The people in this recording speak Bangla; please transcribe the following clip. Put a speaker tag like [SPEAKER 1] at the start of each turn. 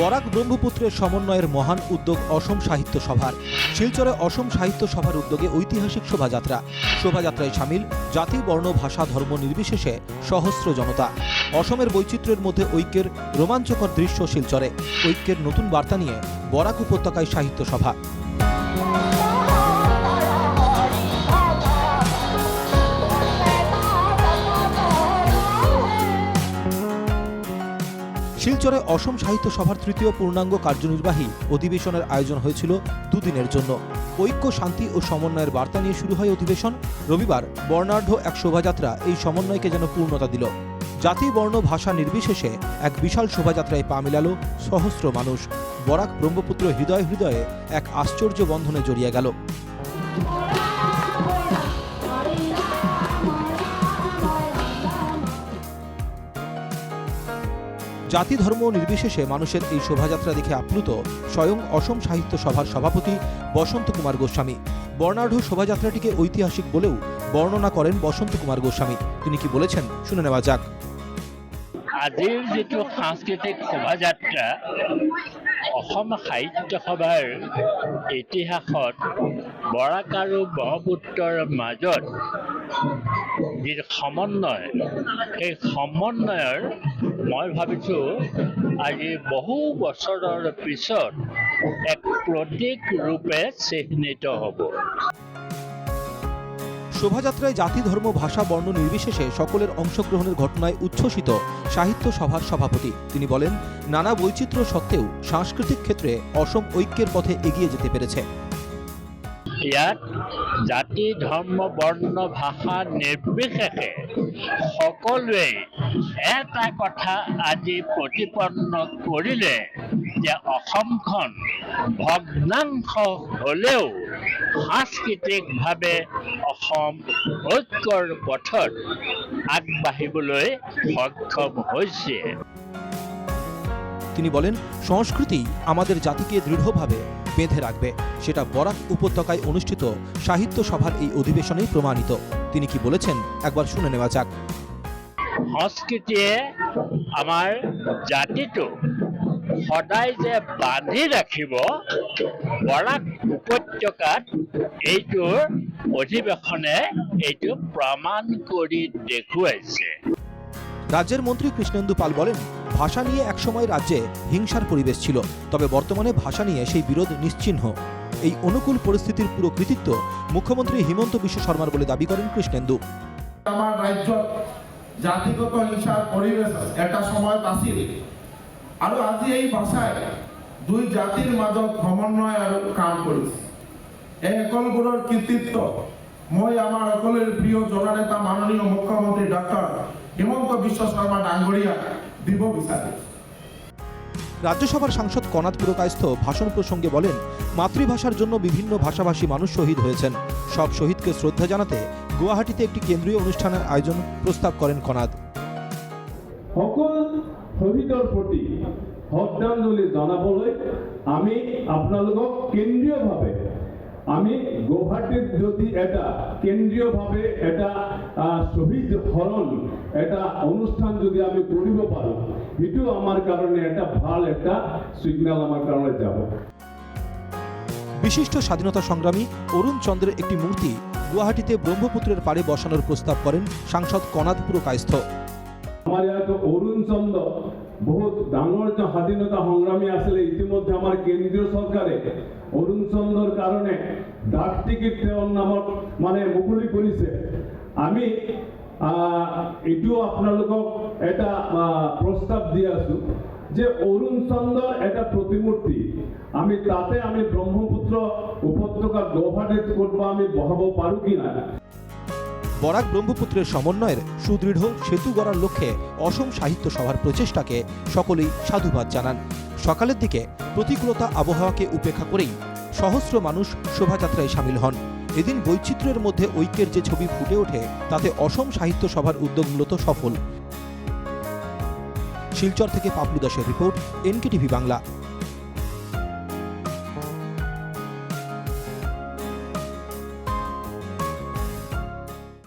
[SPEAKER 1] বরাক ব্রহ্মপুত্রের সমন্বয়ের মহান উদ্যোগ অসম সাহিত্য সভার। শিলচরে অসম সাহিত্য সভার উদ্যোগে ঐতিহাসিক শোভাযাত্রা। শোভাযাত্রায় সামিল জাতি, বর্ণ, ভাষা, ধর্ম নির্বিশেষে সহস্র জনতা। অসমের বৈচিত্র্যের মধ্যে ঐক্যের রোমাঞ্চকর দৃশ্য শিলচরে। ঐক্যের নতুন বার্তা নিয়ে বরাক উপত্যকায় সাহিত্য সভা। শিলচরে অসম সাহিত্য সভার তৃতীয় পূর্ণাঙ্গ কার্যনির্বাহী অধিবেশনের আয়োজন হয়েছিল দুদিনের জন্য। ঐক্য, শান্তি ও সমন্বয়ের বার্তা নিয়ে শুরু হয় অধিবেশন। রবিবার বর্ণাঢ্য এক শোভাযাত্রা এই সমন্বয়কে যেন পূর্ণতা দিল। জাতি, বর্ণ, ভাষা নির্বিশেষে এক বিশাল শোভাযাত্রায় পা মিলাল সহস্র মানুষ। বরাক ব্রহ্মপুত্র হৃদয় হৃদয়ে এক আশ্চর্য বন্ধনে জড়িয়ে গেল। জাতি ধর্ম নির্বিশেষে মানুষের এই শোভাযাত্রা দেখে আপ্লুত স্বয়ং অসম সাহিত্য সভার সভাপতি বসন্ত কুমার গোস্বামী। বর্ণাঢ্য শোভাযাত্রাটিকে ঐতিহাসিক বলেও বর্ণনা করেন বসন্ত কুমার গোস্বামী। তিনি কি বলেছেন? শুনে নেওয়া যাক।
[SPEAKER 2] আজিৰ যিটো সাংস্কৃতিক শোভাযাত্ৰা অসম সাহিত্য সভাৰ ইতিহাসত বৰাক আৰু ব্ৰহ্মপুত্ৰৰ মাজত যিটো সমন্বয় সেই সমন্বয়ৰ মই ভাবিছোঁ আজি বহু বছৰৰ পিছত এক প্ৰতীক ৰূপে চিহ্নিত হ'ব।
[SPEAKER 1] শোভাযাত্রায় জাতি, ধর্ম, ভাষা, বর্ণ নির্বিশেষে সকলের অংশগ্রহণের ঘটনায় উচ্ছ্বসিত সাহিত্য সভার সভাপতি। তিনি বলেন, নানা বৈচিত্র্য সত্ত্বেও সাংস্কৃতিক ক্ষেত্রে অসম ঐক্যের পথে এগিয়ে যেতে পেরেছে।
[SPEAKER 2] ইয়াত জাতি ধৰ্ম বৰ্ণ ভাষা নিৰ্বিশেষে সকলোৱে এটা কথা আজি প্ৰতিপন্ন কৰিলে যে অসমখন ভগ্নাংশ হ'লেও সাংস্কৃতিকভাৱে অসম ঐক্যৰ পথত আগবাঢ়িবলৈ সক্ষম হৈছে।
[SPEAKER 1] তিনি বলেন সংস্কৃতি আমাদের জাতিকে দৃঢ়ভাবে বেঁধে রাখবে। সেটা বরাক উপত্যকায় অনুষ্ঠিত সাহিত্য সভার এই অধিবেশনেই প্রমাণিত। তিনি কি বলেছেন একবার শুনে নেওয়া যাক।
[SPEAKER 2] সংস্কৃতিয়ে আমাৰ জাতিটোক সদায় যে বান্ধি ৰাখিব বৰাক উপত্যকাত এইটোৰ অধিৱেশনে এইটো প্ৰমাণ কৰি দেখুৱাইছে।
[SPEAKER 1] রাজ্যের মন্ত্রী কৃষ্ণেন্দু পাল বলেন ভাষা নিয়ে একসময় রাজ্যে হিংসার পরিবেশ ছিল তবে বর্তমানে ভাষা নিয়ে সেই বিরোধ নিশ্চিহ্ন। এই অনুকূল পরিস্থিতির পুরো কৃতিত্ব মুখ্যমন্ত্রী হিমন্ত বিশ্ব শর্মার বলে দাবি করেন কৃষ্ণেন্দু।
[SPEAKER 3] আমাৰ ৰাজ্যত জাতিগত হিংসাৰ পৰিৱেশ এটা সময়ত আছিল আৰু আজি এই ভাষাই দুই জাতিৰ মাজত সমন্বয় আৰু কাম কৰিছে। এই সকলোবোৰৰ কৃতিত্ব মই আমাৰ সকলোৰে প্ৰিয় জননেতা মাননীয় মুখ্যমন্ত্ৰী ডক্টৰ হিমন্ত বিশ্ব শৰ্মা ডাঙৰীয়াক দিব বিচাৰিছোঁ।
[SPEAKER 1] রাজ্যসভার সাংসদ কনাদ পুরকায়স্থ ভাষণ প্রসঙ্গে বলেন মাতৃভাষার জন্য বিভিন্ন ভাষাভাষী মানুষ শহীদ হয়েছেন। সব শহীদকে শ্রদ্ধা জানাতে গুয়াহাটিতে একটি কেন্দ্রীয় অনুষ্ঠানের আয়োজন প্রস্তাব করেন কনাদ
[SPEAKER 4] সকল শ্বহীদৰ প্ৰতি শ্ৰদ্ধাঞ্জলি জনাবলৈ আমি আপোনালোকক কেন্দ্ৰীয়ভাৱে আমি গুৱাহাটীত যদি এটা কেন্দ্ৰীয়ভাৱে এটা শ্বহীদ হৰণ এটা অনুষ্ঠান যদি আমি কৰিব পাৰোঁ সেইটো আমাৰ কাৰণে এটা ভালো এটা ছিগনেল আমাৰ কাৰণে যাব।
[SPEAKER 1] বিশিষ্ট স্বাধীনতা সংগ্রামী অরুণ চন্দ্রের একটি মূর্তি গুয়াহাটিতে ব্রহ্মপুত্রের পাড়ে বসানোর প্রস্তাব করেন সাংসদ কনাদ পুরকায়স্থ।
[SPEAKER 4] আমাৰ ইয়াত অৰুণ চন্দ্ৰ বহুত ডাঙৰ স্বাধীনতা সংগ্ৰামী আছিলে ইতিমধ্যে আমাৰ কেন্দ্ৰীয় চৰকাৰে অৰুণ চন্দ্ৰৰ কাৰণে ডাক টিকেট তেওঁৰ নামত মানে মুকলি কৰিছে। আমি এইটো আপোনালোকক এটা আহ, প্ৰস্তাৱ দি আছো যে অৰুণ চন্দ্ৰৰ এটা প্ৰতিমূৰ্তি আমি তাতে আমি ব্ৰহ্মপুত্ৰ উপত্যকা গুৱাহাটীত ক'ৰবাত আমি বহাব পাৰোঁ কি নাই?
[SPEAKER 1] বরাক ব্রহ্মপুত্রের সমন্বয়ের সুদৃঢ় সেতু গড়ার লক্ষ্যে অসম সাহিত্য সভার প্রচেষ্টাকে সকলেই সাধুবাদ জানান। সকালের দিকে প্রতিকূলতা আবহাওয়াকে উপেক্ষা করেই সহস্র মানুষ শোভাযাত্রায় সামিল হন। এদিন বৈচিত্র্যের মধ্যে ঐক্যের যে ছবি ফুটে ওঠে, তাতে অসম সাহিত্য সভার উদ্যোগ মূলত সফল। শিলচর থেকে পাপলু দাসের রিপোর্ট, এনকেটিভি বাংলা।